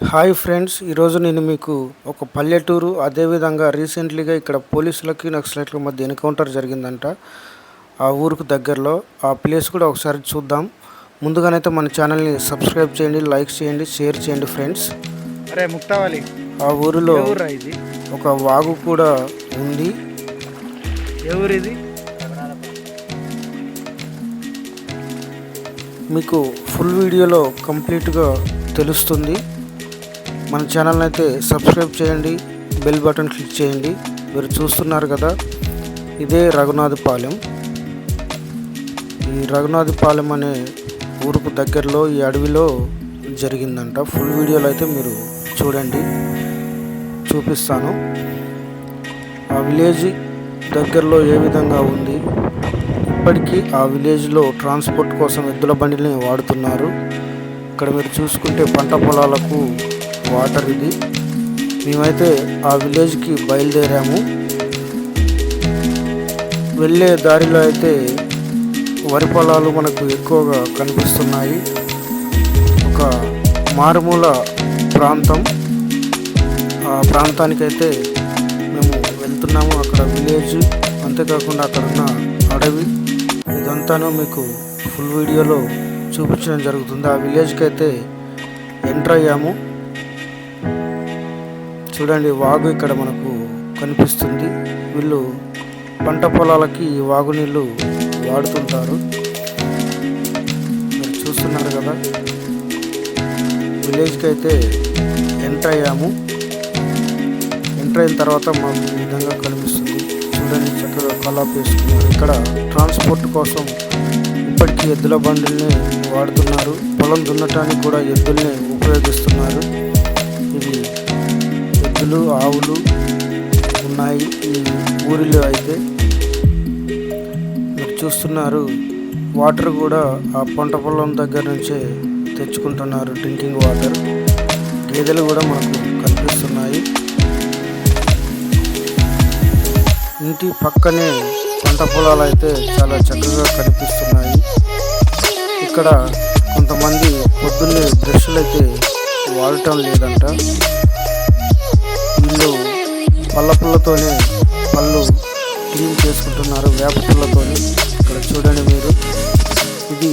Hi friends ఈరోజు నేను మీకు ఒక పల్లెటూరు అదేవిధంగా రీసెంట్లీగా ఇక్కడ పోలీసులకి నక్సలైట్ల మధ్య ఎన్కౌంటర్ జరిగిందంట. ఆ ఊరుకు దగ్గరలో ఆ ప్లేస్ కూడా ఒకసారి చూద్దాం. ముందుగానైతే మన ఛానల్ని సబ్స్క్రైబ్ చేయండి లైక్ చేయండి షేర్ చేయండి ఫ్రెండ్స్. అరే ముక్తావాలి ఆ ఊరిలో ఒక వాగు కూడా ఉంది. ఇది? మీకు ఫుల్ వీడియోలో కంప్లీట్గా తెలుస్తుంది. మన ఛానల్ని అయితే సబ్స్క్రైబ్ చేయండి బెల్ బటన్ క్లిక్ చేయండి. మీరు చూస్తున్నారు కదా ఇదే రఘునాథపాలెం. ఈ రఘునాథపాలెం అనే ఊరుకు దగ్గరలో ఈ అడవిలో జరిగిందంట. ఫుల్ వీడియోలో అయితే మీరు చూడండి చూపిస్తాను. ఆ విలేజ్ దగ్గరలో ఏ విధంగా ఉంది? ఇప్పటికీ ఆ విలేజ్లో ట్రాన్స్పోర్ట్ కోసం ఎద్దుల బండిని వాడుతున్నారు. ఇక్కడ మీరు చూసుకుంటే పంట పొలాలకు వాటర్ ఇది. మేమైతే ఆ విలేజ్కి బయలుదేరాము. వెళ్ళే దారిలో అయితే వరి పొలాలు మనకు ఎక్కువగా కనిపిస్తున్నాయి. ఒక మారుమూల ప్రాంతం. ఆ ప్రాంతానికైతే మేము వెళ్తున్నాము అక్కడ విలేజ్. అంతేకాకుండా అక్కడ ఉన్న అడవి. ఇదంతాను మీకు ఫుల్ వీడియోలో చూపించడం జరుగుతుంది. ఆ విలేజ్కి అయితే ఎంటర్ అయ్యాము. చూడండి వాగు ఇక్కడ మనకు కనిపిస్తుంది. వీళ్ళు పంట పొలాలకి ఈ వాగు నీళ్ళు వాడుతుంటారు. మీరు చూస్తున్నారు కదా. విలేజ్కి అయితే ఎంటర్ అయ్యాము. ఎంటర్ అయిన తర్వాత మాకు ఈ విధంగా కనిపిస్తుంది. చూడండి చక్కగా కలాప్ వేసుకున్నారు ఇక్కడ ట్రాన్స్పోర్ట్ కోసం ఇప్పటికీ ఎద్దుల బండుల్ని వాడుతున్నారు. పొలం దున్నటానికి కూడా ఎద్దుల్ని ఉపయోగిస్తున్నారు. ఇవి ఎద్దులు ఆవులు ఉన్నాయి. ఈ ఊరిలో అయితే మీరు చూస్తున్నారు. వాటర్ కూడా ఆ పంట పొలం దగ్గర నుంచే తెచ్చుకుంటున్నారు. Drinking water. గేదెలు కూడా మనకు కనిపిస్తున్నాయి. ఇంటి పక్కనే పంట పొలాలు అయితే చాలా చక్కగా కనిపిస్తున్నాయి. ఇక్కడ కొంతమంది పొద్దున్నే బ్రష్లు అయితే వాడటం లేదంట. వీళ్ళు పళ్ళ పళ్ళు క్లీన్ చేసుకుంటున్నారు వేప పుల్లతోని. ఇక్కడ చూడండి మీరు. ఇది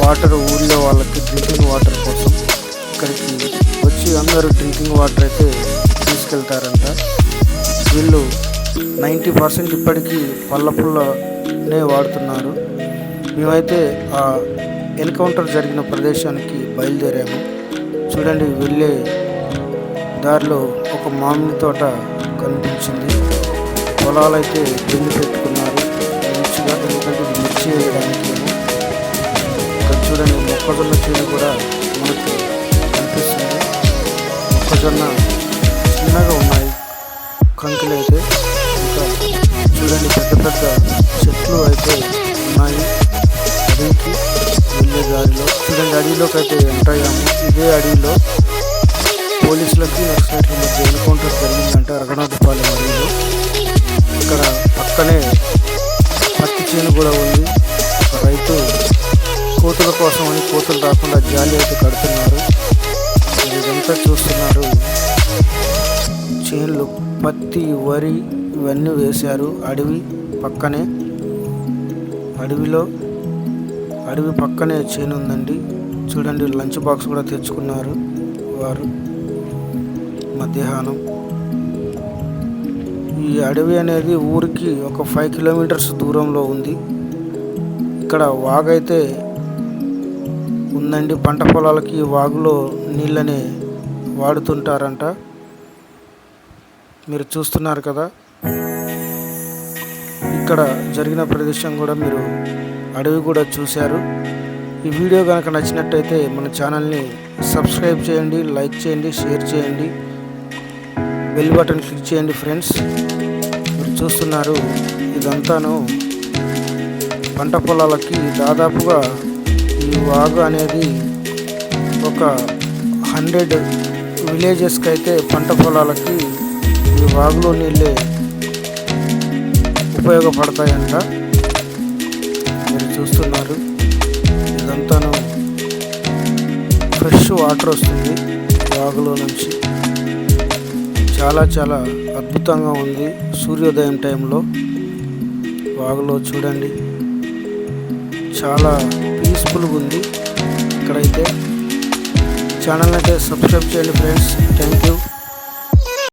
వాటర్ ఊళ్ళో వాళ్ళకి డ్రింకింగ్ వాటర్ కోసం ఇక్కడికి వచ్చి అందరూ డ్రింకింగ్ వాటర్ అయితే తీసుకెళ్తారంట. వీళ్ళు నైంటీ పర్సెంట్ ఇప్పటికీ పళ్ళపుల్లనే వాడుతున్నారు. మేమైతే ఆ ఎన్కౌంటర్ జరిగిన ప్రదేశానికి బయలుదేరాము. చూడండి వెళ్ళే దారిలో ఒక మామిడి తోట కనిపించింది. పొలాలైతే దున్ని పెట్టుకున్నారు. మంచిగా ఎందుకంటే మిర్చి వేయడానికి ఇక్కడ చూడండి మొక్కజొన్న చేను కూడా మనకు కనిపిస్తుంది. మొక్కజొన్న చిన్నగా ఉన్నాయి. కంకులు అయితే ఇంకా చూడండి పెద్ద పెద్ద చెట్లు అయితే ఉన్నాయి. అడవికి వెళ్ళే దారిలో. చూడండి అడవిలోకి అయితే ఎంటర్ అయ్యాము. ఇదే అడవిలో పోలీసులకి నక్సలైట్ల మధ్య ఎన్కౌంటర్ జరిగిందంటే రఘునాథపాలెం అడవిలో ఇక్కడ పక్కనే పత్తి చేను కూడా ఉంది. ఒక రైతు కోతుల కోసం అని కోతులు రాకుండా జాలి అయితే కడుతున్నారు. మీరు ఇదంతా చూస్తున్నారు చేన్లు పత్తి వరి ఇవన్నీ వేశారు. అడవి పక్కనే అడవిలో అడవి పక్కనే చేను ఉందండి చూడండి లంచ్ బాక్స్ కూడా తెచ్చుకున్నారు వారు. మధ్యాహ్నం. ఈ అడవి అనేది ఊరికి ఒక ఫైవ్ కిలోమీటర్స్ దూరంలో ఉంది. ఇక్కడ వాగైతే ఉందండి. పంట పొలాలకి వాగులో నీళ్ళని వాడుతుంటారంట. మీరు చూస్తున్నారు కదా. ఇక్కడ జరిగిన ప్రదేశం కూడా మీరు అడవి కూడా చూశారు. ఈ వీడియో కనుక నచ్చినట్టయితే మన ఛానల్ని సబ్స్క్రైబ్ చేయండి లైక్ చేయండి షేర్ చేయండి. బెల్ బటన్ క్లిక్ చేయండి ఫ్రెండ్స్ మీరు చూస్తున్నారు ఇదంతాను పంట పొలాలకి దాదాపుగా ఈ వాగు అనేది ఒక హండ్రెడ్ విలేజెస్కి అయితే పంట పొలాలకి ఈ వాగులో నీళ్ళే ఉపయోగపడతాయంట. మీరు చూస్తున్నారు ఇదంతాను ఫ్రెష్ వాటర్ వస్తుంది వాగులో నుంచి. చాలా చాలా అద్భుతంగా ఉంది సూర్యోదయం టైంలో. వాగులో చూడండి. చాలా పీస్ఫుల్గా ఉంది ఇక్కడైతే. ఛానల్ అయితే సబ్స్క్రైబ్ చేయండి ఫ్రెండ్స్ థ్యాంక్ యూ